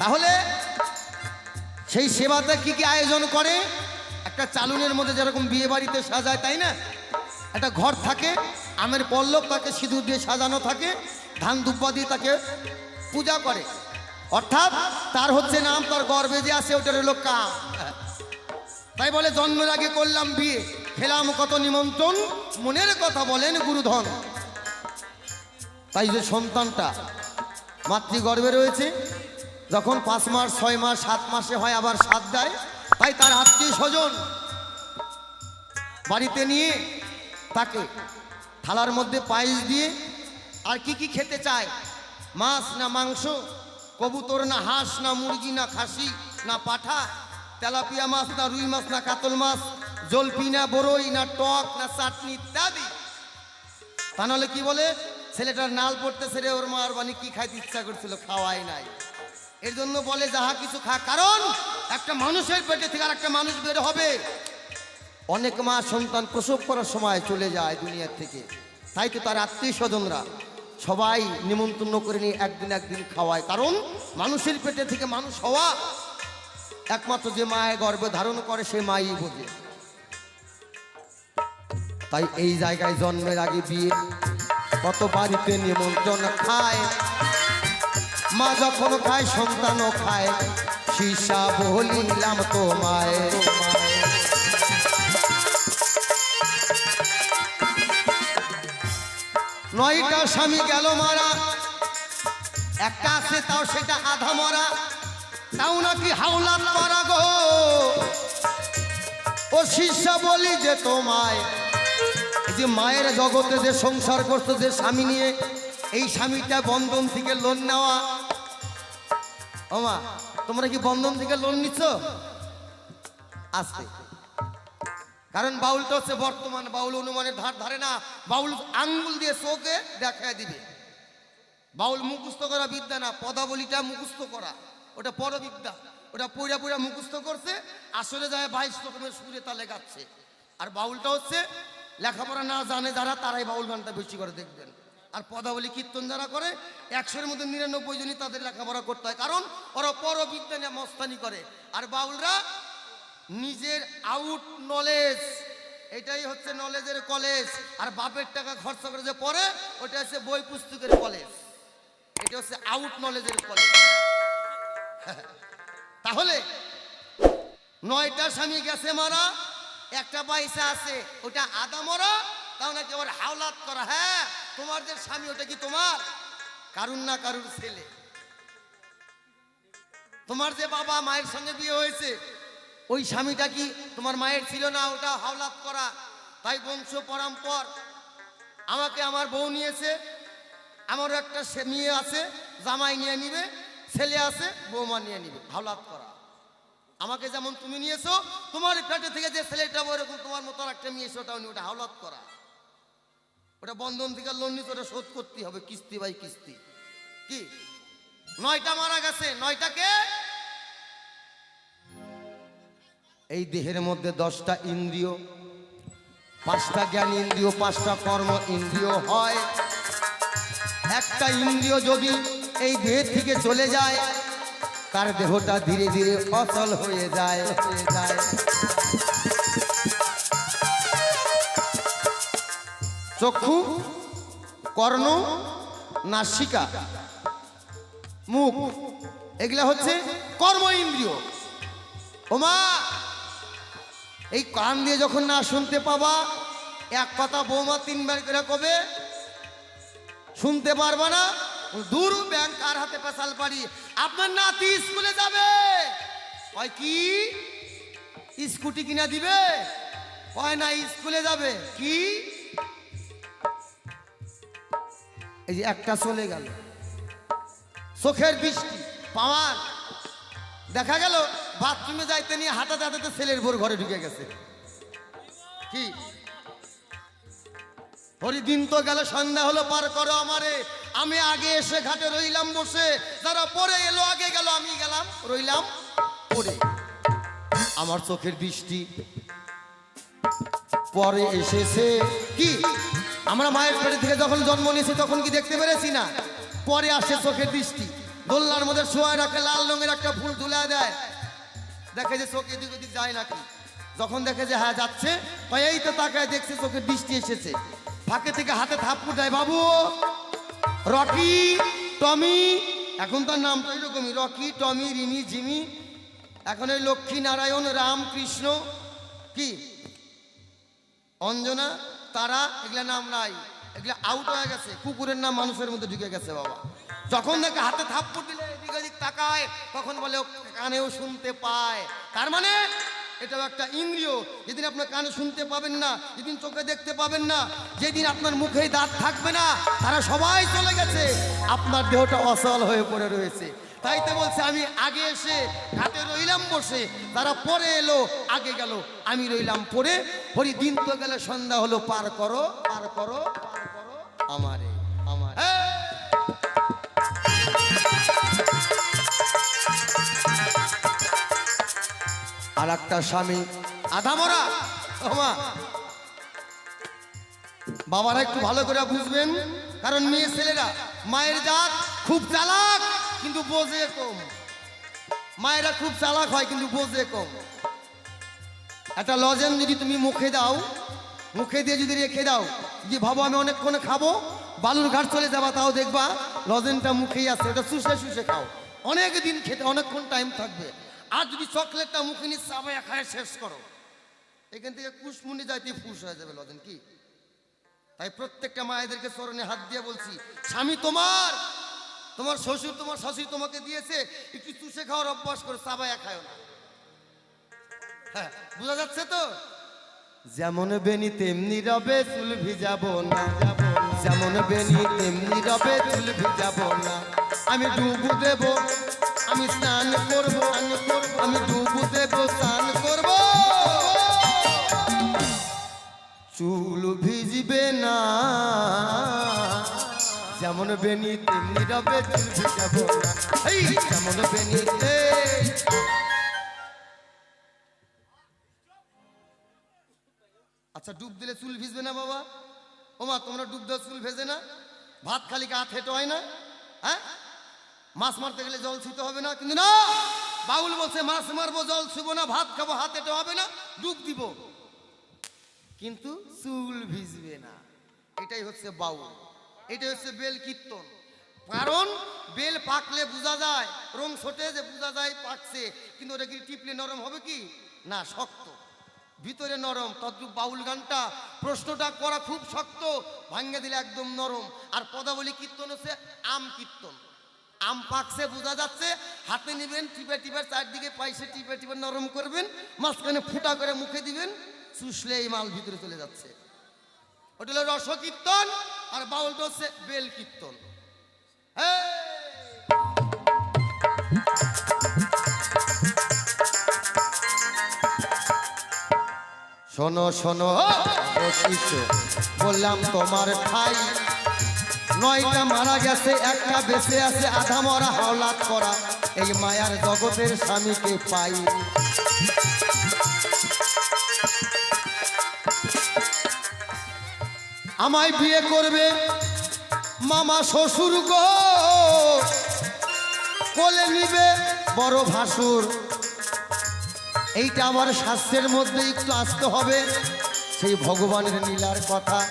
তাহলে সেই সেবাতে কি কি আয়োজন করে? একটা চালুনের মধ্যে যেরকম বিয়ে বাড়িতে সাজায়, তাই না? একটা ঘর থাকে, আমের পল্লব তাকে সিঁদুর দিয়ে সাজানো থাকে, ধান দুব্বা দিয়ে তাকে পূজা করে। অর্থাৎ তার হচ্ছে নাম, তার গর্বে যে আছে ওটার হলো কাম। তাই বলে, জন্মের আগে করলাম বিয়ে, খেলাম কত নিমন্ত্রণ, মনের কথা বলেন গুরুধন। তাই যে সন্তানটা মাতৃগর্ভে রয়েছে যখন পাঁচ মাস, ছয় মাস, সাত মাসে হয়, আবার সাত দেয় তাই তার আত্মীয় স্বজন বাড়িতে নিয়ে তাকে থালার মধ্যে পায়েস দিয়ে আর কি কি খেতে চায়? মাছ না মাংস, কবুতর না হাঁস, না মুরগি, না খাসি, না পাঠা, তেলাপিয়া মাছ, না রুই মাছ, না কাতল মাছ, জলপি, না বড়ই না টক, না চাটনি ইত্যাদি। তা নাহলে কি বলে? ছেলেটার নাল পড়তে ছেড়ে ওর মার বানি কি খাইতে ইচ্ছা করছিল, খাওয়াই নাই। এর জন্য বলে যাহা কিছু খা কারণ একটা মানুষের পেটে থেকে আর একটা মানুষ বের হবে। অনেক মা সন্তান প্রসব করার সময় চলে যায় দুনিয়ার থেকে। তাই তো তার আত্মীয় স্বজনরা সবাই নিমন্ত্রণ করে নিয়ে একদিন একদিন খাওয়ায়। কারণ মানুষের পেটে থেকে মানুষ হওয়া একমাত্র যে মায়ের গর্ভে ধারণ করে, সে মাই বোঝে। তাই এই জায়গায় জন্মের আগে বিয়ে, কত বাড়িতে নিমন্ত্রণ খায়। মা যখন খায়, সন্তানও খায়। সীসা বলিলাম তোমায়। নয়টা স্বামী গেল মারা। একটা আছে, তাও সেটা আধা মরা। তাও নাকি হাওলাত করা গো। ও শিষ্যা বলি যে তোমায়। যে মায়ের জগতে যে সংসার করতো যে স্বামী নিয়ে, এই স্বামীটা বন্ধন থেকে লোন নেওয়া। ও মা তোমরা কি বন্ধন থেকে লোন নিচ্ছ আসতে কারণ বাউলটা হচ্ছে বর্তমান বাউল অনুমানের ধার ধারে না, বাউল আঙ্গুল দিয়ে চোখে দেখায় দিবে। বাউল মুখস্থ করা বিদ্যা না, পদাবলিটা মুখস্থ করা। ওটা পরবিদ্যা। ওটা পইরা পইরা মুখস্থ করছে আসলে যায় বাইশ রকমের সুরে তালে গাচ্ছে। আর বাউলটা হচ্ছে, লেখাপড়া না জানে যারা, তারাই বাউল গানটা বেশি করে দেখবেন। আর পদাবলী কীর্তন যারা করে, একশোর মধ্যে নিরানব্বই জনই তাদের লেখাপড়া করতে হয়। কারণ ওরা পরবিদ্যা নিয়ে মস্তানি করে। আর বাউলরা নিজের আউট নলেজ, এটাই হচ্ছে নলেজের কলেজ। আর বাপের টাকা খরচ করে যে পড়ে, ওটা হচ্ছে বই পুস্তকের কলেজ। এটা হচ্ছে আউট নলেজের কলেজ। তাহলে নয়টা স্বামী গেছে মারা, একটা পয়সা আছে, ওটা আদা মরা, তাও নাকি আবার হাওলাত করা হ্যাঁ? তোমার যে স্বামী, ওটা কি তোমার? কারুর না কারুর ছেলে। তোমার যে বাবা মায়ের সঙ্গে বিয়ে হয়েছে, ওই স্বামীটা কি তোমার মায়ের ছিল না? ওটা হাওলাত করা। তাই বংশ পরম্পর। আমাকে আমার বউ নিয়েছে আমারও একটা মেয়ে আছে, জামাই নিয়ে নিবে, ছেলে আছে, বৌমা নিয়ে নিবে, হাওলাত করা। আমাকে যেমন তুমি নিয়েছো, তোমার পেটে থেকে যে ছেলেটা ওরকম তোমার মতো একটা মেয়ে এসে ওটাও নিয়ে ওটা হাওলাত করা। ওটা বন্ধন থেকে লোন নিতে ওটা শোধ করতে হবে, কিস্তি বাই কিস্তি। কি? নয়টা মারা গেছে নয়টাকে এই দেহের মধ্যে দশটা ইন্দ্রিয়, পাঁচটা জ্ঞান ইন্দ্রিয়, পাঁচটা কর্ম ইন্দ্রিয় হয়। একটা ইন্দ্রিয় যদি এই দেহ থেকে চলে যায়, তার দেহটা ধীরে ধীরে অচল হয়ে যায় হয়ে যায়। চক্ষু, কর্ণ, নাসিকা, মুখ। এগুলা হচ্ছে কর্ম ইন্দ্রিয় ওমা, এই কান দিয়ে যখন না শুনতে পাবা, এক কথা বৌমা তিনবার করে কবে, শুনতে পারবা না, দূর ব্যাংক কার হাতে পেশাল পারি আপনার নাতি স্কুলে যাবে। হয় কি? স্কুটি কিনা দিবে? হয় না, স্কুলে যাবে। কি? এই যে একটা চলে গেল। চোখের বৃষ্টি, পাওয়ার। দেখা গেল, বাথরুমে যাইতে নিয়ে হাঁটাতে হাঁটাতে ছেলের ভোর ঘরে ঢুকে গেছে। কি? হরিদিন তো গেল, সন্ধ্যা হলো, পার করো আমারে। আমি আগে এসে ঘাটে রইলাম বসে। যারা পরে এলো, আগে গেল, আমি গেলাম, রইলাম পরে আমার চোখের দৃষ্টি পরে এসেছে। কি? আমরা মায়ের পেটে থেকে যখন জন্ম নিয়েছি, তখন কি দেখতে পেরেছি না? পরে আসে চোখের দৃষ্টি। দোলনার মধ্যে শোয়া রাখে, লাল রঙের একটা ফুল তুলে দেয়। দেখে যে চোখ এদিক ওদিক যায় নাকি? যখন দেখে যে হ্যাঁ যাচ্ছে এই তো তাকায় দেখছে চোখে বৃষ্টি এসেছে। ফাঁকে থেকে হাতে থাপ্পড় দেয়, বাবু, রকি, টমি। এখন তার নাম তো এরকমই, রকি, টমি, রিমি, জিমি। এখন ওই লক্ষ্মী নারায়ণ রাম কৃষ্ণ কি? অঞ্জনা? তারা, এগুলা নাম নাই। এগুলা আউট হয়ে গেছে। কুকুরের নাম মানুষের মধ্যে ঢুকে গেছে, বাবা। যখন দেখে হাতে থাপ্পড় দিলে এদিক ওদিক তাকায়, তখন বলে কানেও শুনতে পায়। তার মানে এটাও একটা ইন্দ্রিয়। যেদিন আপনার কানে শুনতে পাবেন না, যেদিন চোখে দেখতে পাবেন না, যেদিন আপনার মুখে দাঁত থাকবে না, তারা সবাই চলে গেছে। আপনার দেহটা অসল হয়ে পড়ে রয়েছে। তাই তো বলছে, আমি আগে এসে ঘাটে রইলাম বসে, তারা পরে এলো, আগে গেল। আমি রইলাম পরে, হরি দিন তো গেলে সন্ধ্যা হলো, পার করো পার করো পার করো, আমারে, আমার। আর একটা স্বামী, আধা মরা বাবারা একটু ভালো করে বুঝবেন, কারণ মেয়ে ছেলেরা, মায়ের জাত খুব চালাক। কিন্তু বোঝে কম। মায়েরা খুব চালাক হয়, কিন্তু বোঝে কম। একটা লজেন যদি তুমি মুখে দাও, মুখে দিয়ে যদি রেখে দাও, যে ভাবো আমি অনেকক্ষণ খাব, বালুর ঘাট চলে যাবা, তাও দেখবা লজেনটা মুখেই আছে। এটা শুষে শুষে খাও। অনেক দিন খেতে, অনেকক্ষণ টাইম থাকবে। আর যদি চকলেটটা মুখে নিয়ে চাবাইয়া খায় শেষ করো। এখান থেকে কুশমুনি যাইতে ফুস হয়ে যাবে লজেন, কি? তাই প্রত্যেকটা মায়েদেরকে স্মরণে হাত দিয়ে বলছি, স্বামী তোমার তোমার শ্বশুর, তোমার শাশুড়ি তোমাকে দিয়েছে একটু চুষে খাওয়ার অভ্যাস করে চাবাইয়া খায় না? হ্যাঁ বোঝা যাচ্ছে তো? যেমন বেনি তেমনি রবে চুল ভিজাবো না, যেমন বেনি তেমনি রবে চুল ভিজাবো না। আমি ডুবু দেব, আমি স্নান করব, আমি ডুবু দেব, স্নান করব। চুল ভিজবে না। যেমন বেনি তেমনি রবে না এই, যেমন বেনি আচ্ছা ডুব দিলে চুল ভিজবে না বাবা? ওমা, তোমরা ডুব দাও, চুল ভেজে না। ভাত খালি গা হেঁটো হয় না হ্যাঁ? মাছ মারতে গেলে জল ছুতে হবে না, কিন্তু না! বাউল বলছে, মাছ মারবো, জল ছুবো না, ভাত খাব, হাত হেঁটে হবে না, ডুব দিব। কিন্তু চুল ভিজবে না। এটাই হচ্ছে বাউল। এটাই হচ্ছে বেল কীর্তন। কারণ বেল পাকলে বোঝা যায়, রং ছোটে যে বোঝা যায়, পাকছে। কিন্তু ওটা কি টিপলে নরম হবে কি? না, শক্ত। ভিতরে নরম, তদ্রুপ বাউল গানটা, প্রশ্নটা করা খুব শক্ত ভাঙ্গে দিলে একদম নরম। আর পদাবলী কীর্তন হচ্ছে আম কীর্তন। আম পাকছে, বোঝা যাচ্ছে, হাতে নেবেন, টিপে টিপে চারদিকে পাইসে টিপে টিপে নরম করবেন, মাঝখানে ফুটা করে মুখে দিবেন চুষলে এই মাল ভিতরে চলে যাচ্ছে। ওটা হলো রস কীর্তন আর বাউলটা হচ্ছে বেল কীর্তন! শোনো শোনো বললাম তোমার ঠাই। নয়টা মারা গেছে, একটা বেঁচে আছে, আধা মরা হাওলাত করা। এই মায়ার জগতের স্বামীকে পাই। আমায় বিয়ে করবে? মামা শ্বশুর গো। কোলে নিবে বড় ভাসুর। এইটা আমার শাস্ত্রের মধ্যে একটু আসতে হবে। সেই ভগবানের নীলার কথা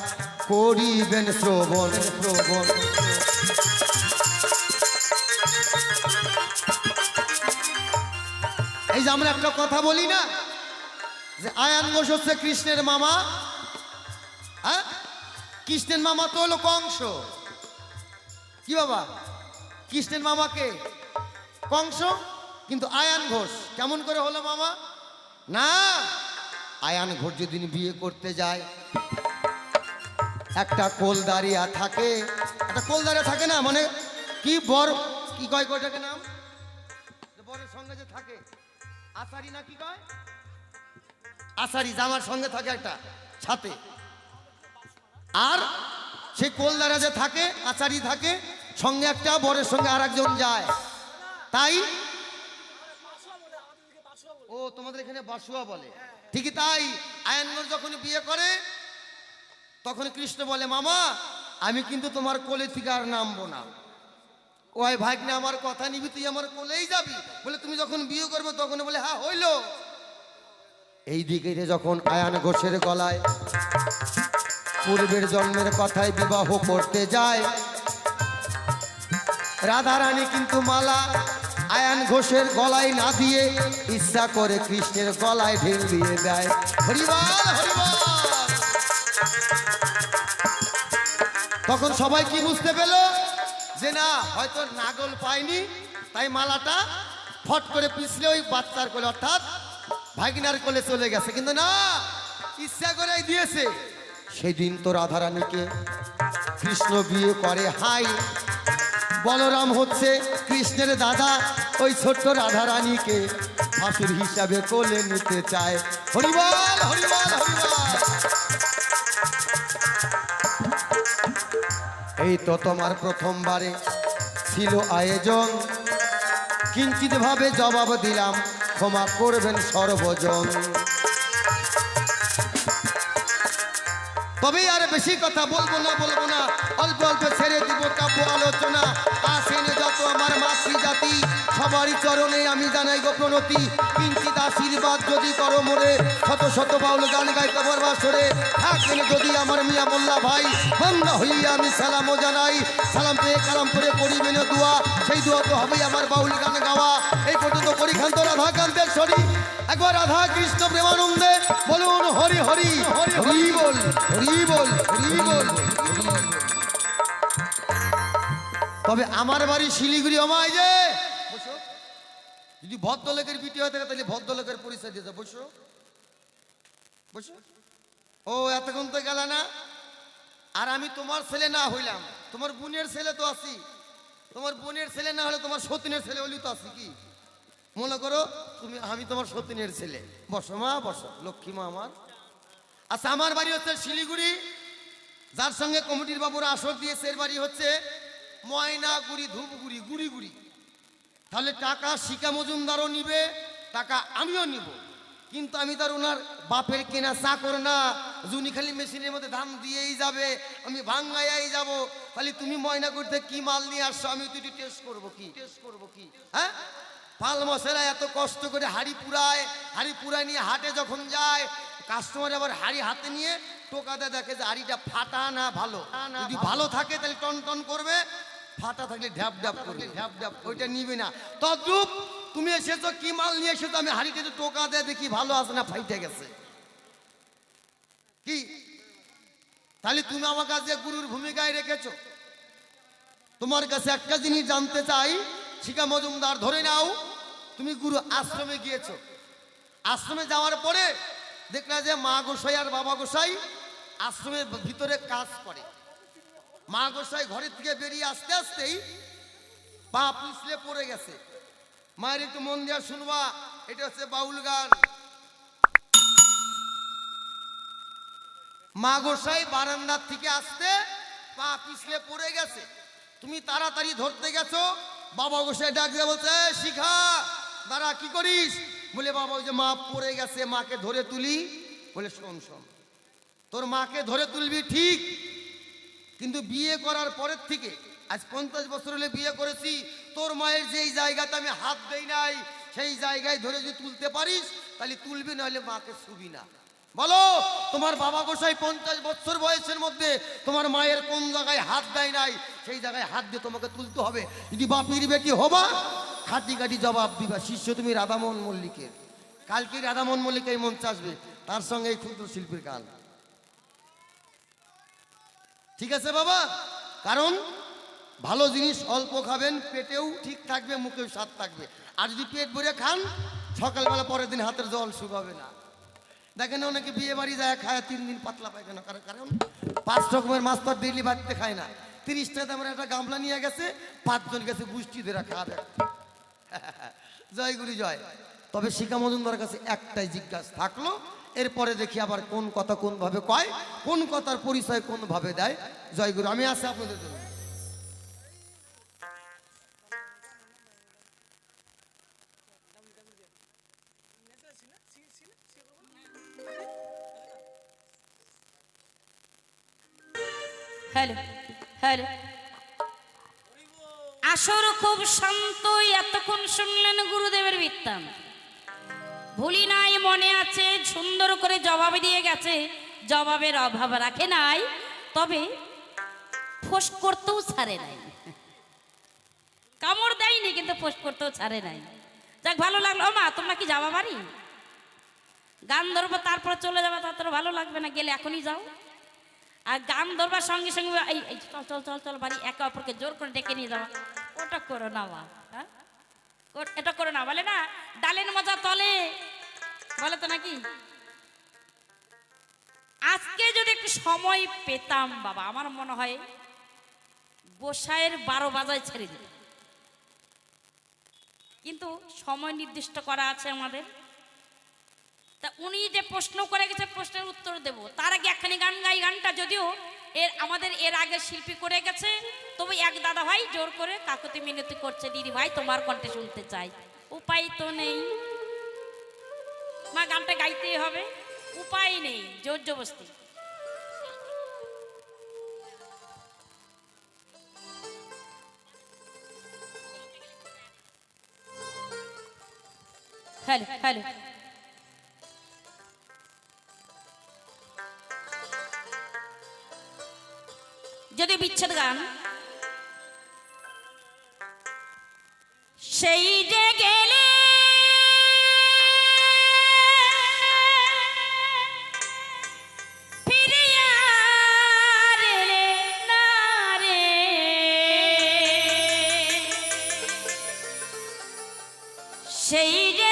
করিবেন শ্রবণ শ্রবণ। এই যে আমরা একটা কথা বলি না? যে আয়ান ঘোষ হচ্ছে কৃষ্ণের মামা। কৃষ্ণের মামা তো হলো কংস। কি বাবা? কৃষ্ণের মামাকে কংস? কিন্তু আয়ান ঘোষ। কেমন করে হলো মামা? না, আয়ান ঘোষ যেদিন বিয়ে করতে যায়, একটা কোল দাঁড়িয়া থাকে। একটা কোল দাঁড়িয়ে থাকে না মানে কি বর, কি কয় কয়টাকে নাম? বরের সঙ্গে যে থাকে। আসারি না কি কয়? আসারি জামার সঙ্গে থাকে একটা, ছাতে। আর সে কোলদারা যে থাকে, আচারি থাকে, সঙ্গে একটা বরের সঙ্গে আর একজন যায়। তাই ও তোমাদের এখানে বাসুয়া বলে। ঠিকই তাই। আয়ানগর যখন বিয়ে করে, তখন কৃষ্ণ বলে, মামা, আমি কিন্তু তোমার কোলে থেকে আর নামবো না। ওই ভাগ্নে, আমার কথা নিবি, তুই আমার কোলেই যাবি। বলে, তুমি যখন বিয়ে করবে, তখন বলে হ্যাঁ হইল। এই দিকে যখন আয়ান ঘোষের গলায় পূর্বের জন্মের কথায় বিবাহ করতে যায়। রাধারানী কিন্তু মালা, আয়ান ঘোষের গলায় না দিয়ে ইচ্ছা করে কৃষ্ণের গলায় ঢেল দিয়ে দেয়। হরিবাল তখন সবাই কি বুঝতে পেল? যে না, হয়তো নাগল পায়নি, তাই মালাটা ফট করে পিছলে ওই বাচ্চার কোলে, অর্থাৎ ভাগিনার কোলে চলে গেছে। কিন্তু না ইচ্ছা করে দিয়েছে। সেদিন তো রাধারানীকে কৃষ্ণ বিয়ে করে, হাই। বলরাম হচ্ছে কৃষ্ণের দাদা, ওই ছোট্ট রাধারানীকে ভাসুর হিসাবে কোলে নিতে চায়। হরিবল হরিবল হরিবল। এই তো তোমার প্রথমবারে ছিল আয়োজন। কিঞ্চিত ভাবে জবাব দিলাম, ক্ষমা করবেন সর্বজন। তবে আর বেশি কথা বলব না বলব না। অল্প অল্প ছেড়ে দিব কাব্য আলোচনা। আসেন যত আমার মাতৃ জাতি সবারই চরণে আমি জানাই গো প্রণতি। কিঞ্চিত আশীর্বাদ যদি করো মোরে শত শত বাউল গান গাইতে পারবা সরে থাকেন যদি আমার মিয়া মোল্লা ভাই বান্দা হইয়া আমি সালামও জানাই। সালাম পেয়ে কালাম করে পড়িবেন দোয়া। সেই দোয়া তো হবেই আমার বাউল গান গাওয়া। এই পর্যন্ত পরিখান্ত রাধা কান্তের শরী একবার রাধা কৃষ্ণ প্রেমানন্দে বলুন হরি হরি। হরি বল হরি বল। তবে আমার বাড়ি শিলিগুড়ি আমায় যে। যদি ভদ্রলোকের বিটি হয়ে থাকে, তাহলে ভদ্রলোকের পরিচয় দিতে বসো। বসো। ও, এতক্ষণ তো গেল না। আর আমি তোমার ছেলে না হইলাম। তোমার বোনের ছেলে তো আছি। তোমার বোনের ছেলে না হলে তোমার সতীনের ছেলে হলেও তো আছি কি? মনে করো, তুমি, আমি তোমার সতীনের ছেলে। বসো মা, বসো। লক্ষ্মী মা আমার। আচ্ছা আমার বাড়ি হচ্ছে শিলিগুড়ি। যার সঙ্গে কমিটির বাবুরা আসর দিয়েছে এর বাড়ি হচ্ছে ময়নাগুড়ি ধূপগুড়ি গুড়ি গুড়ি তাহলে টাকা শিকা মজুমদারও নিবে টাকা আমিও নিব। কিন্তু আমি তার ওনার বাপের কেনা চাকর না জুনি খালি মেশিনের মধ্যে ধান দিয়েই যাবে আমি ভাঙ্গাইয়াই যাব। খালি তুমি ময়না করতে কি মাল নিয়ে আসছো আমি তুই টেস্ট করব কি? টেস্ট করব কি? হ্যাঁ? পাল মশলা এত কষ্ট করে হাড়ি পুরায় হাড়ি পুরায় নিয়ে হাটে যখন যায় কাস্টমার আবার হাড়ি হাতে নিয়ে টোকাতে দেখে যে হাড়িটা ফাটা না ভালো। যদি ভালো। থাকে তাহলে টন টন করবে। ফাটা থাকলে ঢ্যাপ ঢ্যাপ করবে। ঢ্যাপ ঢ্যাপ ওইটা নিবে না। তদ্রুপ তুমি এসেছ কি মাল নিয়ে এসেছ আমি হাড়িতে টোকা দেয় দেখি ভালো আছে না ফাইটে গেছে। কি? তাহলে তুমি আমার কাছে গুরুর ভূমিকায় রেখেছো। তোমার কাছে একটা জিনিস জানতে চাই শিকা মজুমদার ধরে নাও তুমি গুরু আশ্রমে গিয়েছো। আশ্রমে যাওয়ার পরে দেখলা যে মা গোসাই আর বাবা গোসাই আশ্রমের ভিতরে কাজ করে। মা গোসাই ঘরের থেকে বেরিয়ে আসতে আসতেই পা পিছলে পড়ে গেছে। মায়ের একটু মন দেওয়া শুনবা, এটা হচ্ছে বাউল গান। মা গোসাই বারান্দার থেকে আসতে পা পিছলে পড়ে গেছে। তুমি তাড়াতাড়ি ধরতে গেছো, বাবা গোসাই ডাক দিয়ে বলছে শিখা, দাঁড়া, কি করিস? বলে, বাবা, ওই যে মা পড়ে গেছে, মাকে ধরে তুলি। বলে, শোন শোন, তোর মাকে ধরে তুলবি ঠিক, কিন্তু বিয়ে করার পরের থেকে, আজ পঞ্চাশ বছর হলে বিয়ে করেছি, তোর মায়ের যেই জায়গাতে আমি হাত দেই নাই, সেই জায়গায় ধরে যদি তুলতে পারিস, তাহলে তুলবি, নাহলে মাকে শুবি না। বলো, তোমার বাবা গোসাই পঞ্চাশ বছর বয়সের মধ্যে তোমার মায়ের কোন জায়গায় হাত দেয় নাই, সেই জায়গায় হাত দিয়ে তোমাকে তুলতে হবে। যদি বাপির বেটি হবা খাটি খাটি জবাব দিবা, শিষ্য তুমি রাধামোহন মল্লিকের। কালকে রাধামোহন মল্লিক এই মঞ্চে আসবে, তার সঙ্গে এই ক্ষুদ্র শিল্পীর গান। ঠিক আছে বাবা? কারণ ভালো জিনিস অল্প খাবেন, পেটেও ঠিক থাকবে, মুখেও স্বাদ থাকবে। আর যদি পেট ভরে খান, সকালবেলা পরের দিন হাতের জল শুকাবে না। দেখেন অনেকে বিয়ে বাড়ি যায়, খায়, তিন দিন পাতলা পায়খানা করে। কারণ পাঁচ রকমের মাছ তো ডেলি বাড়িতে খায় না। তিরিশটা দামের একটা গামলা নিয়ে গেছে, পাঁচজন গেছে, গুষ্টি ধরে খাবে জয় গুরু, জয়। তবে শিখা মজুমদার কাছে একটাই জিজ্ঞাসা থাকল, এরপরে দেখি আবার কোন কথা কোন ভাবে কয়, কোন কথার পরিচয় কোন ভাবে দেয়। জয় গুরু, আমি আছি আপনাদের জন্য। Hello hello. আসর খুব শান্ত, এতক্ষণ শুনলেন গুরুদেবের বৃত্তান্ত। ভুলি নাই, মনে আছে, সুন্দর করে জবাব দিয়ে গেছে। জবাবের অভাব রাখে নাই, তবে ফোস করতেও ছাড়ে নাই। কামড় দেয়নি, কিন্তু ফোস করতেও ছাড়ে নাই। যাক, ভালো লাগল। মা, তোমরা কি যাবা বাড়ি? গান ধরবো, তারপরে চলে যাবা তার ভালো লাগবে না, গেলে এখনই যাও। আর গান ধরবার সঙ্গে সঙ্গে, এই চল চল চল চল, বাড়ি একে অপরকে জোর করে ডেকে নিয়ে যাওয়া ওটা করো না মা? হ্যাঁ? এটা করো না, বলে না, ডালের মজা তলে। বলে তো নাকি? আজকে যদি একটু সময় পেতাম, বাবা, আমার মনে হয় গোসাইয়ের বারো বাজায় ছেড়ে দিত কিন্তু সময় নির্দিষ্ট করা আছে আমাদের। তা উনি যে প্রশ্ন করে গেছে, প্রশ্নের উত্তর দেব। তার আগে একখানি গান গাই, গানটা যদিও এর, আমাদের এর আগে শিল্পী করে গেছে। তবে এক দাদা ভাই জোর করে কাকুতি মিনতি করছে, দিদি ভাই, তোমার কণ্ঠে শুনতে চাই। উপায় তো নেই। মা, গানটা গাইতেই হবে। উপায় নেই, জোর জবস্তি হ্যালো হ্যালো। যদি বিচ্ছেদ গান সেই যে গেলে। সেই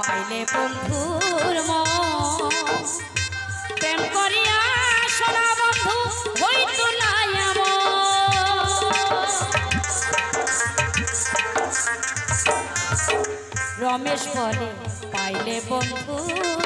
পাইলে বন্ধুর প্রেম করিয়া সোনা বন্ধু না এমন। রমেশ বলে পাইলে বন্ধুর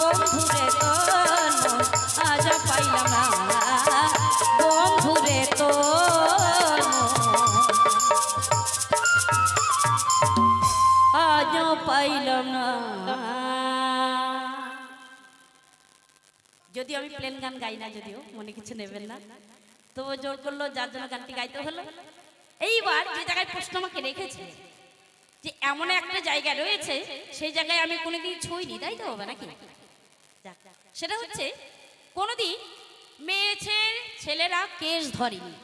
বন্ধুরে তোর মন আজ পাইলাম যদি আমি প্লেন গান গাই না, যদিও মনে কিছু নেবেন না। তো জোর করল, যার জন্য গানটি গাইতে হলো। এইবার যে জায়গায় প্রশ্ন আমাকে রেখেছে, যে এমন একটা জায়গা রয়েছে, সেই জায়গায় আমি কোনোদিন ছুঁইনি, তাই তো হবে নাকি? সেটা হচ্ছে কোনোদিন মেয়েছে ছেলেরা কেস ধরেনি।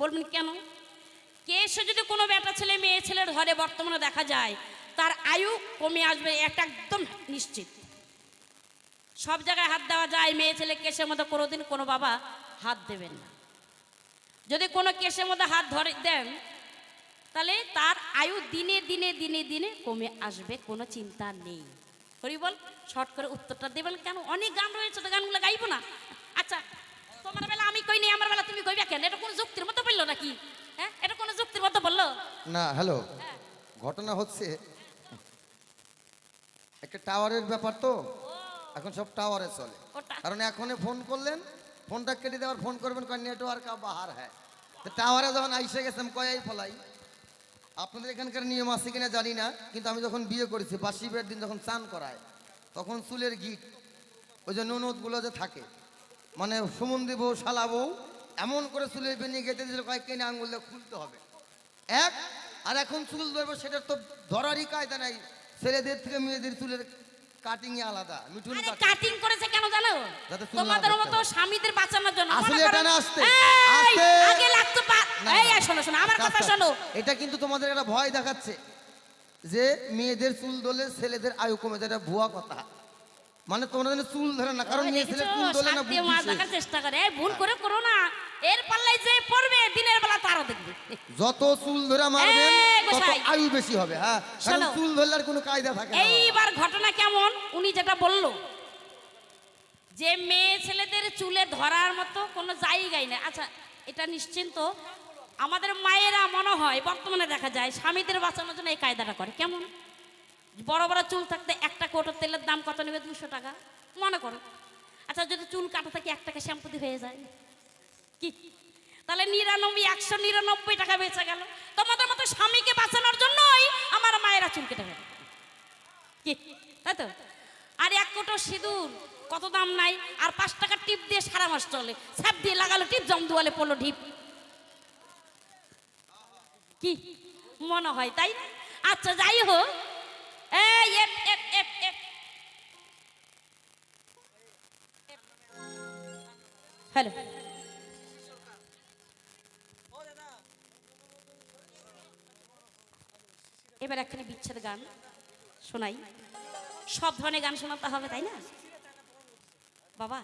বলবেন কেন? কেসে যদি কোনো বেটা ছেলে মেয়ে ছেলে ধরে বর্তমানে দেখা যায় তার আয়ু কমে আসবে এটা একদম নিশ্চিত। সব জায়গায় হাত দেওয়া যায় মেয়ে ছেলে কেসের মধ্যে কোনোদিন কোনো বাবা হাত দেবেন না। যদি কোনো কেসের মধ্যে হাত ধরে দেন তাহলে তার আয়ু দিনে দিনে দিনে দিনে কমে আসবে কোনো চিন্তা নেই। হরি বল? শর্ট করে উত্তরটা দেবেন কেন? অনেক গান রয়েছে তো গানগুলো গাইবো না। আচ্ছা তোমার বেলা আমি কই নেই আমার বেলা তুমি কইবা কেন? এটা কোনো যুক্তির মতো বলল নাকি? হ্যাঁ এটা কোনো যুক্তির মতো বলল? না হ্যালো ঘটনা হচ্ছে একটা টাওয়ারের ব্যাপার তো। এখন সব টাওয়ারে চলে। কারণ এখনই ফোন করলেন ফোনটা কেটে দেওয়ার ফোন করবেন কয় নেটওয়ার্ক বাহার হ্যাঁ টাওয়ারে যখন আইসে গেছে কয়াই ফলাই? আপনাদের এখানকার নিয়ম আছে কিনা জানি না, কিন্তু আমি যখন বিয়ে করেছি বাসি বিয়ের দিন যখন চান করায়, তখন চুলের গিট, ওই যে ননদগুলো যে থাকে মানে সুমন্দি বউ, শালা বউ, এমন করে চুলের বেনিয়ে গেতে দিল কয়েক কেনে আঙুল দিয়ে খুলতে হবে। এক, আর এখন চুল ধরবো, সেটার তো ধরারই কায়দা নাই, ছেলেদের থেকে মেয়েদের চুলের কাটিং আলাদা মিঠুন কাটিং করেছে কেন জানো? তোমাদের মতো স্বামীদের বাঁচানোর জন্য। আসলে এটা না আসতে, আসতে। আগে লাগতো এই শোনো শোনো আমার কথা। শোনো। এটা কিন্তু তোমাদের একটা ভয় দেখাচ্ছে যে মেয়েদের চুল দলে ছেলেদের আয়ু কমে যায় এটা ভুয়া কথা। মানে তোমরা যেন চুল ধরে না কারণ মেয়ে ছেলের চুল দলে না বুদ্ধি চেষ্টা করে। ভুল করে করো না। এর পাল্লায় যে পড়বে দিনের বেলা তারও দেখবে। যত চুল ধরে মারবেন তত আয়ু বেশি হবে হ্যাঁ? কারণ চুল ধরলে আর কোনো কায়দা থাকে না এইবার ঘটনা কেমন? উনি যেটা বলল যে মেয়ে ছেলেদের চুলে ধরার মতো কোনো জায়গাই নেই। আচ্ছা এটা নিশ্চিন্ত? আমাদের মায়েরা মনে হয় বর্তমানে দেখা যায় স্বামীদের বাঁচানোর জন্য এই কায়দাটা করে। কেমন? বড় বড় চুল থাকতে একটা কোটো তেলের দাম কত নেবে? দুশো টাকা। মনে করো। আচ্ছা যদি চুল কাটা থাকে এক টাকা শ্যাম্পু হয়ে যায়। কি? তাহলে নিরানব্বই, একশো নিরানব্বই টাকা বেঁচে গেল। তোমাদের মতো স্বামীকে বাঁচানোর জন্যই আমার মায়েরা চুল কেটে ফেলে। কি? তাই তো? আর এক কোটো সিঁদুর, কত দাম নাই? আর পাঁচ টাকা টিপ দিয়ে সারা মাস চলে। স্যাপ দিয়ে লাগালো টিপ, জম দুয়ালে পড়ল ঢিপ। কি? মনে হয়, তাই আচ্ছা যাই হোক। হ্যালো। এবার একখানি বিচ্ছেদ গান শোনাই। সব ধরনের গান শোনাতে হবে তাই না? বাবা